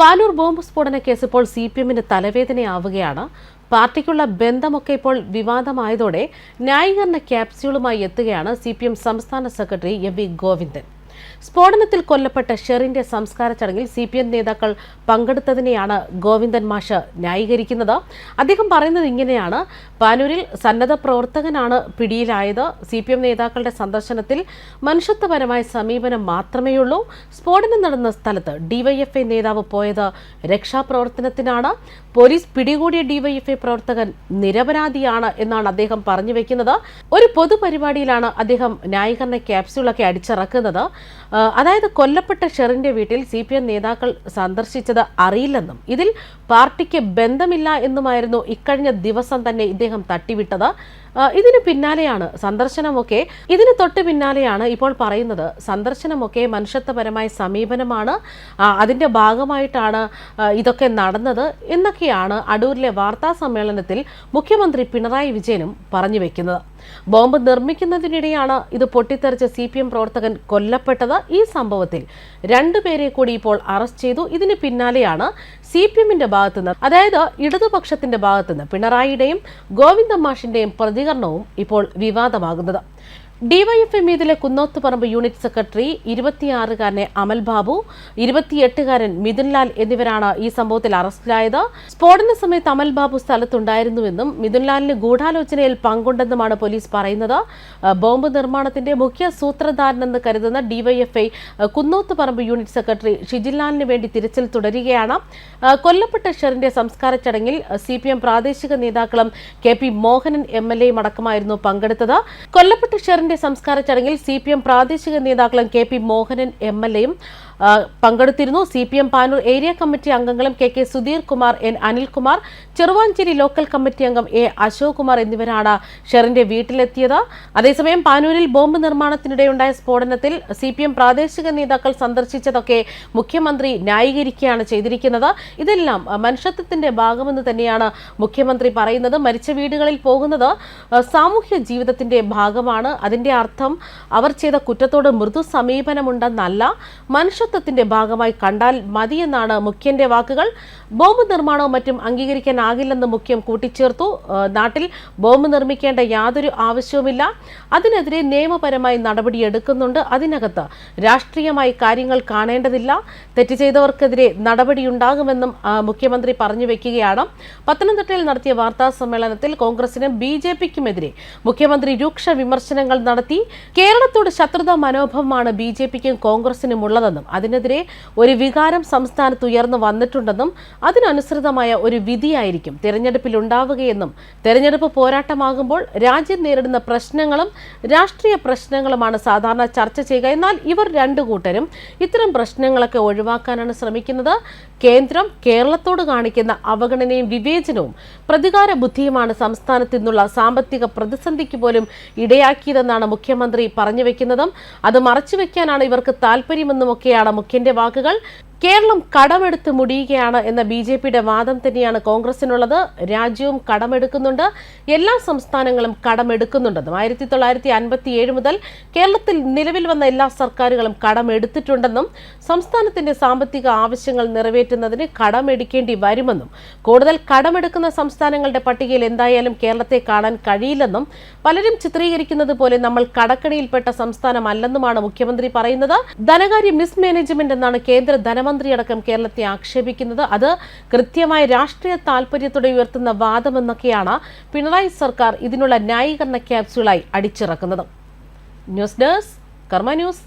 Panoor bomb സ്ഫോടന case ഇപ്പോൾ C P എമ്മിന് തലവേദനയാവുകയാണ്. പാർട്ടിക്കുള്ള ബന്ധമൊക്കെ ഇപ്പോൾ വിവാദമായതോടെ ന്യായീകരണ ക്യാപ്സ്യൂളുമായി എത്തുകയാണ് സി സംസ്ഥാന സെക്രട്ടറി എം വി ഗോവിന്ദൻ. സ്ഫോടനത്തിൽ കൊല്ലപ്പെട്ട ഷെറിന്റെ സംസ്കാര ചടങ്ങിൽ സി പി എം നേതാക്കൾ പങ്കെടുത്തതിനെയാണ് ഗോവിന്ദൻ മാഷ് ന്യായീകരിക്കുന്നത്. അദ്ദേഹം പറയുന്നത് ഇങ്ങനെയാണ്. പാനൂരിൽ സന്നദ്ധ പ്രവർത്തകനാണ് പിടിയിലായത്. സി പി എം നേതാക്കളുടെ സന്ദർശനത്തിൽ മനുഷ്യത്വപരമായ സമീപനം മാത്രമേയുള്ളൂ. സ്ഫോടനം നടന്ന സ്ഥലത്ത് ഡിവൈഎഫ്ഐ നേതാവ് പോയത് രക്ഷാപ്രവർത്തനത്തിനാണ്. പോലീസ് പിടികൂടിയ ഡിവൈഎഫ്ഐ പ്രവർത്തകൻ നിരപരാധിയാണ് എന്നാണ് അദ്ദേഹം പറഞ്ഞു വെക്കുന്നത്. ഒരു പൊതുപരിപാടിയിലാണ് അദ്ദേഹം ന്യായീകരണ ക്യാപ്സ്യൂളൊക്കെ അടിച്ചിറക്കുന്നത്. അതായത് കൊല്ലപ്പെട്ട ഷെറിന്റെ വീട്ടിൽ സി പി എം നേതാക്കൾ സന്ദർശിച്ചത് അറിയില്ലെന്നും ഇതിൽ പാർട്ടിക്ക് ബന്ധമില്ല എന്നുമായിരുന്നു ഇക്കഴിഞ്ഞ ദിവസം തന്നെ ഇദ്ദേഹം തട്ടിവിട്ടത്. ഇതിന് പിന്നാലെയാണ് സന്ദർശനമൊക്കെ. ഇതിന് തൊട്ട് പിന്നാലെയാണ് ഇപ്പോൾ പറയുന്നത് സന്ദർശനമൊക്കെ മനുഷ്യത്വപരമായ സമീപനമാണ്. അതിന്റെ ഭാഗമായിട്ടാണ് ഇതൊക്കെ നടന്നത് എന്നൊക്കെയാണ് അടൂരിലെ വാർത്താ സമ്മേളനത്തിൽ മുഖ്യമന്ത്രി പിണറായി വിജയനും പറഞ്ഞു വെക്കുന്നത്. ബോംബ് നിർമ്മിക്കുന്നതിനിടെയാണ് ഇത് പൊട്ടിത്തെറിച്ച സി പി എം പ്രവർത്തകൻ കൊല്ലപ്പെട്ടത്. ഈ സംഭവത്തിൽ രണ്ടുപേരെ കൂടി ഇപ്പോൾ അറസ്റ്റ് ചെയ്തു. ഇതിന് പിന്നാലെയാണ് സി പി എമ്മിന്റെ ഭാഗത്തുനിന്ന് അതായത് ഇടതുപക്ഷത്തിന്റെ ഭാഗത്തുനിന്ന് പിണറായിയുടെയും ഗോവിന്ദ മാഷിന്റെയും പ്രതികരണവും ഇപ്പോൾ വിവാദമാകുന്നത്. ഡിവൈഎഫ്ഐ മീതിലെ കുന്നോത്തുപറമ്പ് യൂണിറ്റ് സെക്രട്ടറി ഇരുപത്തിയാറുകാരനെ അമൽ ബാബു ഇരുപത്തിയെട്ടുകാരൻ മിഥുൻലാൽ എന്നിവരാണ് ഈ സംഭവത്തിൽ അറസ്റ്റിലായത്. സ്ഫോടന സമയത്ത് അമൽ ബാബു സ്ഥലത്തുണ്ടായിരുന്നുവെന്നും മിഥുൻലാലിന് ഗൂഢാലോചനയിൽ പങ്കുണ്ടെന്നുമാണ് പോലീസ് പറയുന്നത്. ബോംബ് നിർമ്മാണത്തിന്റെ മുഖ്യ സൂത്രധാരനെന്ന് കരുതുന്ന ഡിവൈഎഫ്ഐ കുന്നോത്തുപറമ്പ് യൂണിറ്റ് സെക്രട്ടറി ഷിജിൻലാലിന് വേണ്ടി തിരച്ചിൽ തുടരുകയാണ്. കൊല്ലപ്പെട്ട ഷെറിന്റെ സംസ്കാര ചടങ്ങിൽ സി പി എം പ്രാദേശിക നേതാക്കളും K P Mohanan M L എയും അടക്കമായിരുന്നു പങ്കെടുത്തത്. കൊല്ലപ്പെട്ട ഷെറിന്റെ സംസ്കാര ചടങ്ങിൽ സി പി എം പ്രാദേശിക നേതാക്കളും K P Mohanan M L എയും പങ്കെടുത്തിരുന്നു. C P M Panoor area committee അംഗങ്ങളും K K Sudheer Kumar N Anilkumar Cheruvancheri local committee അംഗം എ അശോക് കുമാർ എന്നിവരാണ് ഷെറിന്റെ വീട്ടിലെത്തിയത്. അതേസമയം പാനൂരിൽ ബോംബ് നിർമ്മാണത്തിനിടെയുണ്ടായ സ്ഫോടനത്തിൽ സി പി എം പ്രാദേശിക നേതാക്കൾ സന്ദർശിച്ചതൊക്കെ മുഖ്യമന്ത്രി ന്യായീകരിക്കുകയാണ് ചെയ്തിരിക്കുന്നത്. ഇതെല്ലാം മനുഷ്യത്വത്തിന്റെ ഭാഗമെന്ന് തന്നെയാണ് മുഖ്യമന്ത്രി പറയുന്നത്. മരിച്ച വീടുകളിൽ പോകുന്നത് സാമൂഹ്യ ജീവിതത്തിന്റെ ഭാഗമാണ്. അതിന്റെ അർത്ഥം അവർ ചെയ്ത കുറ്റത്തോട് മൃദു സമീപനമുണ്ടെന്നല്ല മനുഷ്യത്വത്തിന്റെ ഭാഗമായി കണ്ടാൽ മതിയെന്നാണ് മുഖ്യന്റെ വാക്കുകൾ. ബോംബ് നിർമ്മാണവും മറ്റും അംഗീകരിക്കാനാകില്ലെന്ന് മുഖ്യം കൂട്ടിച്ചേർത്തു. നാട്ടിൽ ബോംബ് നിർമ്മിക്കേണ്ട യാതൊരു ആവശ്യവുമില്ല. അതിനെതിരെ നിയമപരമായി നടപടിയെടുക്കുന്നുണ്ട് അതിനകത്ത് രാഷ്ട്രീയമായി കാര്യങ്ങൾ കാണേണ്ടതില്ല. തെറ്റ് ചെയ്തവർക്കെതിരെ നടപടിയുണ്ടാകുമെന്നും മുഖ്യമന്ത്രി പറഞ്ഞു വെക്കുകയാണ്. പത്തനംതിട്ടയിൽ നടത്തിയ വാർത്താ സമ്മേളനത്തിൽ കോൺഗ്രസിനും ബി ജെ പിക്കുമെതിരെ മുഖ്യമന്ത്രി രൂക്ഷ വിമർശനങ്ങൾ നടത്തി. കേരളത്തോട് ശത്രുതാ മനോഭാവമാണ് ബി ജെ പിക്കും കോൺഗ്രസിനും ഉള്ളതെന്നും അതിനെതിരെ ഒരു വികാരം സംസ്ഥാനത്ത് ഉയർന്നു വന്നിട്ടുണ്ടെന്നും അതിനനുസൃതമായ ഒരു വിധിയായിരിക്കും തിരഞ്ഞെടുപ്പിൽ ഉണ്ടാവുകയെന്നും തെരഞ്ഞെടുപ്പ് പോരാട്ടമാകുമ്പോൾ രാജ്യം നേരിടുന്ന പ്രശ്നങ്ങളും രാഷ്ട്രീയ പ്രശ്നങ്ങളുമാണ് സാധാരണ ചർച്ച ചെയ്യുക. എന്നാൽ ഇവർ രണ്ടു കൂട്ടരും ഇത്തരം പ്രശ്നങ്ങളൊക്കെ ഒഴിവാക്കാനാണ് ശ്രമിക്കുന്നത്. കേന്ദ്രം കേരളത്തോട് കാണിക്കുന്ന അവഗണനയും വിവേചനവും പ്രതികാര ബുദ്ധിയുമാണ് സംസ്ഥാനത്ത് നിന്നുള്ള സാമ്പത്തിക പ്രതിസന്ധിക്ക് പോലും ഇടയാക്കിയതെന്നാണ് മുഖ്യമന്ത്രി പറഞ്ഞു വെക്കുന്നതും. അത് മറച്ചുവെക്കാനാണ് ഇവർക്ക് താല്പര്യമെന്നുമൊക്കെയാണ് മുഖ്യന്റെ വാക്കുകൾ. കേരളം കടമെടുത്ത് മുടിയുകയാണ് എന്ന ബി ജെ പിയുടെ വാദം തന്നെയാണ് കോൺഗ്രസിനുള്ളത്. രാജ്യവും കടമെടുക്കുന്നുണ്ട്. എല്ലാ സംസ്ഥാനങ്ങളും കടമെടുക്കുന്നുണ്ടെന്നും ആയിരത്തി തൊള്ളായിരത്തി അൻപത്തി ഏഴ് മുതൽ കേരളത്തിൽ നിലവിൽ വന്ന എല്ലാ സർക്കാരുകളും കടമെടുത്തിട്ടുണ്ടെന്നും സംസ്ഥാനത്തിന്റെ സാമ്പത്തിക ആവശ്യങ്ങൾ നിറവേറ്റുന്നതിന് കടമെടുക്കേണ്ടി വരുമെന്നും കൂടുതൽ കടമെടുക്കുന്ന സംസ്ഥാനങ്ങളുടെ പട്ടികയിൽ എന്തായാലും കേരളത്തെ കാണാൻ കഴിയില്ലെന്നും പലരും ചിത്രീകരിക്കുന്നത് പോലെ നമ്മൾ കടക്കണിയിൽപ്പെട്ട സംസ്ഥാനമല്ലെന്നുമാണ് മുഖ്യമന്ത്രി പറയുന്നത്. ധനകാര്യ മിസ്മാനേജ്മെന്റ് എന്നാണ് കേന്ദ്ര ധനമന്ത്രിയടക്കം കേരളത്തെ ആക്ഷേപിക്കുന്നത് അത് കൃത്യമായ രാഷ്ട്രീയ താല്പര്യത്തോടെ ഉയർത്തുന്ന വാദമെന്നൊക്കെയാണ് പിണറായി സർക്കാർ ഇതിനുള്ള ന്യായീകരണ ക്യാപ്സ്യൂളായി അടിച്ചിറക്കുന്നത്. News desk Karma news.